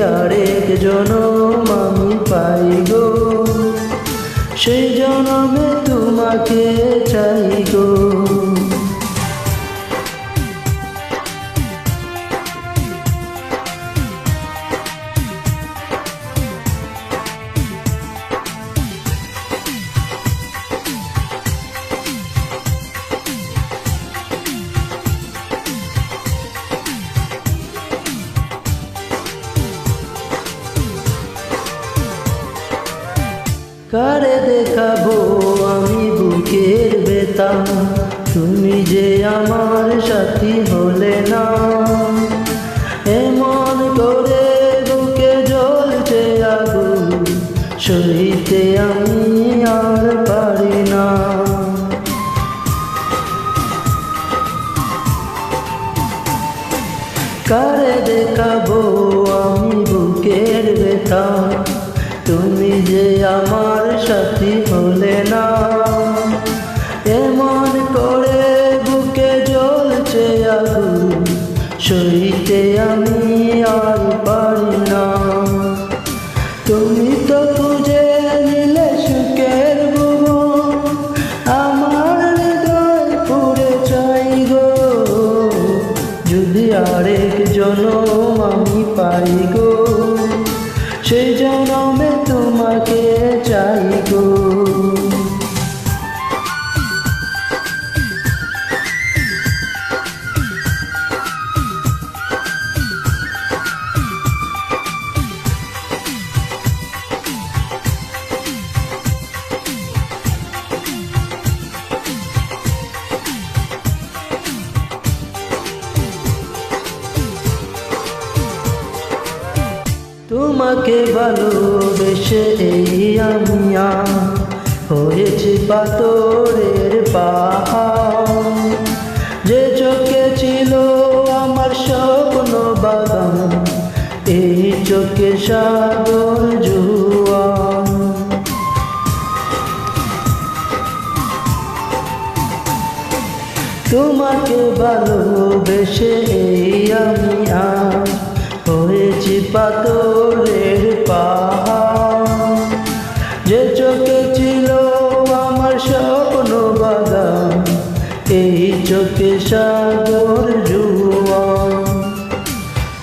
আরেক জনম আমি পাইব। সেই জনমে তোমাকে কারে দেখাবো আমি বুকের বেতা তুমি যে আমার সাথী হলে না। এমন করে বুকে জ্বলছে আগুন, সইতে আমি আর পারি না। কারে দেখাবো আমি বুকের ব্যথা? তুমি যে আমার সাথী হলে না, এমন করে বুকে জ্বলছে আগুন, সইতে আমি আর পারি না। তুমি তো খুঁজে নিলে সুখের ভুবন, আমার হৃদয় পুরে চাই গো। যদি আরেক জনম আমি পাই গো, সেই জনমে তোমাকে তোমাকে ভালোবেসে এই আমি আম হয়েছি পাথরের পাহাড়। যে চোখে ছিল আমার স্বপ্ন বাগান, এই চোখে সাগর জুয়ান। তোমাকে ভালোবেসে এই আমি আজ হয়েছি পাথরের এই চোখে সাগর জুয়ান।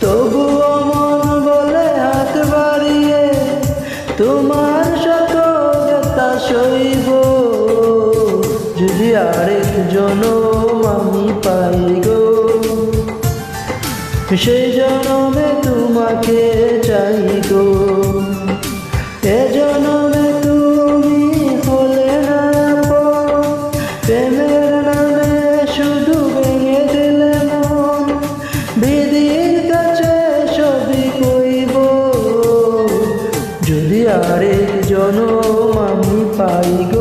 তবুও মন বলে হাত বাড়িয়ে তোমার সকলতা সইব। যদি আরেক জনম আমি পাই গো, সেই জনমে তোমাকে চাই গো। পাই গো সেই জনম